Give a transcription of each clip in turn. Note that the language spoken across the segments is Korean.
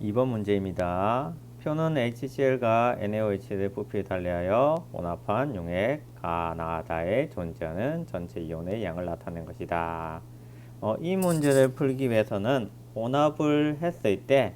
2번 문제입니다. 표는 HCl과 NaOH의 부피에 달리하여 혼합한 용액 가나다에 존재하는 전체 이온의 양을 나타낸 것이다. 어, 이 문제를 풀기 위해서는 혼합을 했을 때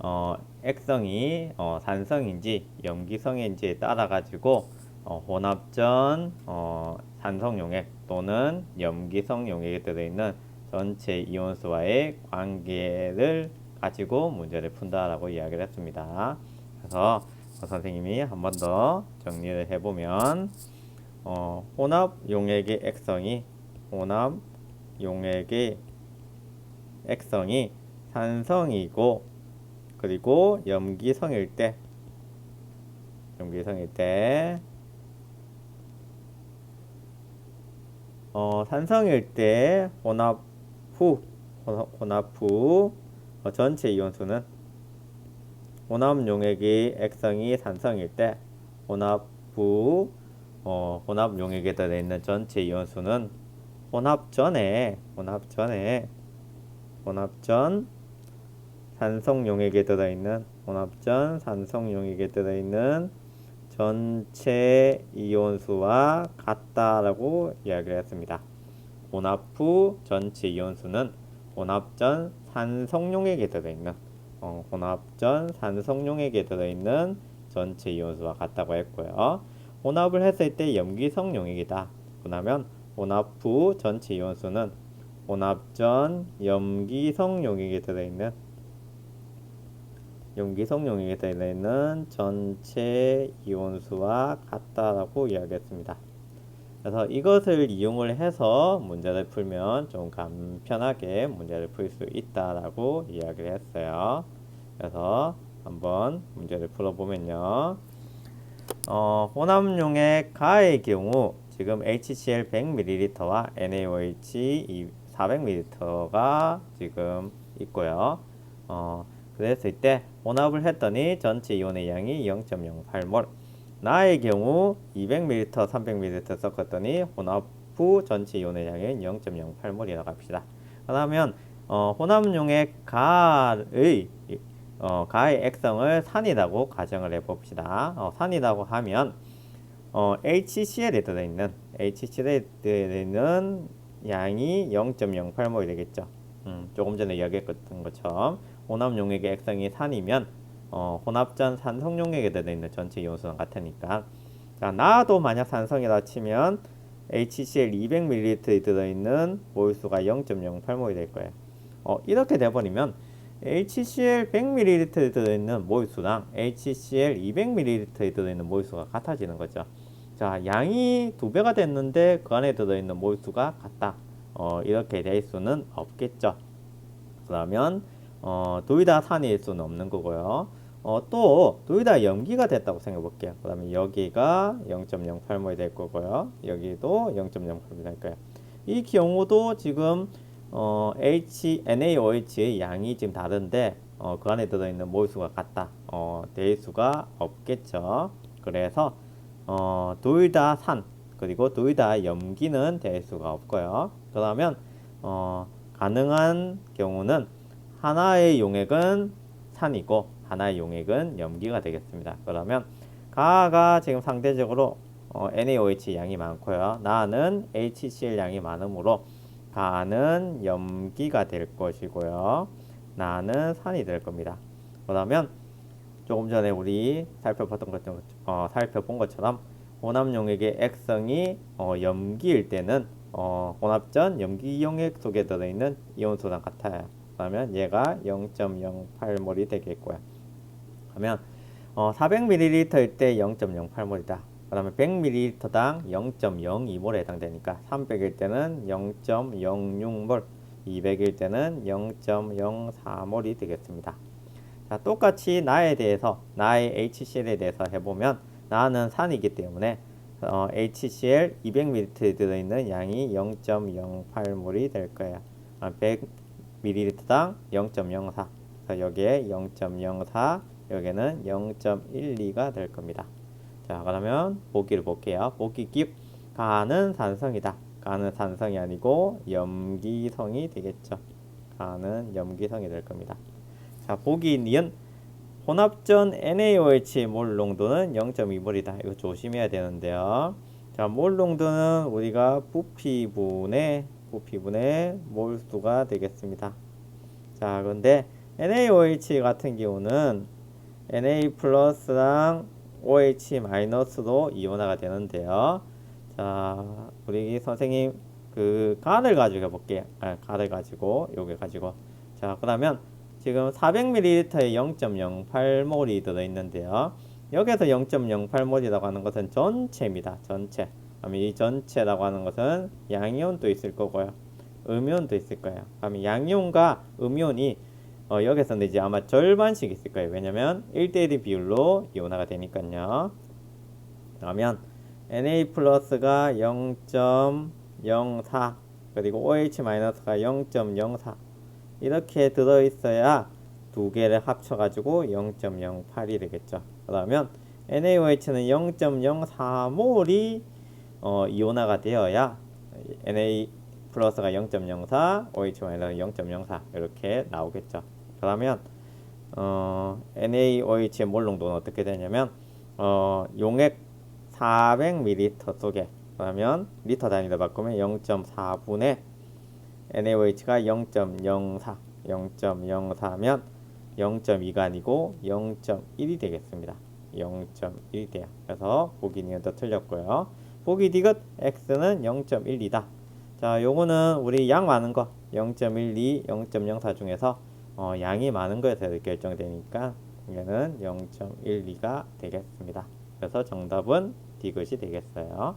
어, 액성이 어, 산성인지 염기성인지에 따라 가지고 어, 혼합 전 어, 산성 용액 또는 염기성 용액에 들어있는 전체 이온수와의 관계를 가지고 문제를 푼다라고 이야기를 했습니다. 그래서 어, 선생님이 한 번 더 정리를 해보면 어, 혼합 용액의 액성이 혼합 용액의 액성이 산성이고 그리고 염기성일 때 염기성일 때 어, 산성일 때 혼합 후 혼합, 혼합 후 어, 전체 이온수는 혼합 용액의 액성이 산성일 때 혼합 후 어, 혼합 용액에 들어 있는 전체 이온수는 혼합 전에 혼합 전에 혼합 전 산성 용액에 들어 있는 혼합 전 산성 용액에 들어 있는 전체 이온수와 같다라고 이야기를 했습니다. 혼합 후 전체 이온수는 혼합 전 산성용액에 들어있는 어, 혼합 전 산성용액에 들어있는 전체 이온수와 같다고 했고요. 혼합을 했을 때 염기성 용액이다. 그러면 혼합 후 전체 이온수는 혼합 전 염기성 용액에 들어있는 염기성 용액에 들어있는 전체 이온수와 같다라고 이야기했습니다. 그래서 이것을 이용을 해서 문제를 풀면 좀 간편하게 문제를 풀 수 있다라고 이야기를 했어요. 그래서 한번 문제를 풀어보면요. 어, 혼합용액 가의 경우 지금 HCl 100ml와 NaOH 400ml가 지금 있고요. 어, 그랬을 때 혼합을 했더니 전체 이온의 양이 0.08몰. 나의 경우 200ml, 300ml 섞었더니 혼합 후 전체 이온의 양은 0.08몰이라고 합시다. 그러면 어, 혼합용액 가의 어, 가의 액성을 산이라고 가정을 해봅시다. 어, 산이라고 하면 어, HCl에 들어있는 HCl에 들어있는 양이 0.08몰이 되겠죠. 음, 조금 전에 이야기했던 것처럼 혼합 용액의 액성이 산이면 어, 혼합전 산성 용액에 들어있는 전체 이온수랑 같으니까 자 나도 만약 산성이라 치면 HCl 200ml에 들어있는 몰수가 0.08몰이 될 거예요. 어, 이렇게 돼버리면 HCl 100ml에 들어있는 몰수랑 HCl 200ml에 들어있는 몰수가 같아지는 거죠. 자 양이 두 배가 됐는데 그 안에 들어있는 몰수가 같다. 어, 이렇게 될 수는 없겠죠. 그러면 어, 둘 다 산일 수는 없는 거고요. 어, 또, 둘 다 염기가 됐다고 생각해 볼게요. 그 다음에 여기가 0.08몰이 될 거고요. 여기도 0.08몰이 될 거예요. 이 경우도 지금, 어, H, NaOH의 양이 지금 다른데, 어, 그 안에 들어있는 몰수가 같다. 어, 될 수가 없겠죠. 그래서, 어, 둘 다 산, 그리고 둘 다 염기는 될 수가 없고요. 그러면, 어, 가능한 경우는 하나의 용액은 산이고 하나의 용액은 염기가 되겠습니다. 그러면 가가 지금 상대적으로 어, NaOH 양이 많고요. 나는 HCl 양이 많으므로 가는 염기가 될 것이고요. 나는 산이 될 겁니다. 그러면 조금 전에 우리 살펴봤던 것, 어, 살펴본 것처럼 혼합 용액의 액성이 어, 염기일 때는 어, 혼합전 염기 용액 속에 들어있는 이온수랑 같아요. 그러면 얘가 0.08몰이 되겠고요. 그러면 어, 400ml일 때 0.08몰이다. 그러면 100ml당 0.02몰에 해당되니까 300일 때는 0.06몰, 200일 때는 0.04몰이 되겠습니다. 자, 똑같이 나에 대해서 나의 HCl에 대해서 해보면 나는 산이기 때문에 어, HCl 200ml 들어있는 양이 0.08몰이 될 거예요. 100ml당 0.04. 그래서 여기에 0.04, 여기는 0.12가 될 겁니다. 자, 그러면 보기를 볼게요. 보기 깁 가는 산성이다. 가는 산성이 아니고 염기성이 되겠죠. 가는 염기성이 될 겁니다. 자, 보기 니은 혼합전 NaOH 몰 농도는 0.2몰이다. 이거 조심해야 되는데요. 자, 몰 농도는 우리가 부피분의 부피분의 몰수가 되겠습니다. 자, 그런데 NaOH 같은 경우는 Na 플러스랑 OH 마이너스로 이온화가 되는데요. 자, 우리 선생님 그 간을 가지고 해볼게요. 아, 간을 가지고 요게 가지고 자, 그러면 지금 400ml에 0.08몰이 들어 있는데요. 여기서 0.08몰이라고 하는 것은 전체입니다. 전체. 그럼 이 전체라고 하는 것은 양이온도 있을 거고요. 음이온도 있을 거예요. 그럼 양이온과 음이온이 어, 여기서는 이제 아마 절반씩 있을 거예요. 왜냐면 1대1 비율로 이온화가 되니까요. 그러면 Na 플러스가 0.04 그리고 OH 마이너스가 0.04 이렇게 들어있어야 두 개를 합쳐가지고 0.08이 되겠죠. 그러면 NaOH는 0.04몰이 어, 이온화가 되어야 Na 플러스가 0.04, OH 마이너스 0.04 이렇게 나오겠죠. 그러면 어, NaOH의 몰 농도는 어떻게 되냐면 어, 용액 400ml 속에 그러면 리터 단위로 바꾸면 0.4분의 NaOH가 0.04, 0.04면 0.2가 아니고 0.1이 되겠습니다. 0.1이 돼요. 그래서 보기 니은도 틀렸고요. 보기 디귿 x는 0.12다. 자, 요거는 우리 양 많은 거 0.12, 0.04 중에서 어, 양이 많은 거에서 결정되니까 얘는 0.12가 되겠습니다. 그래서 정답은 디귿이 되겠어요.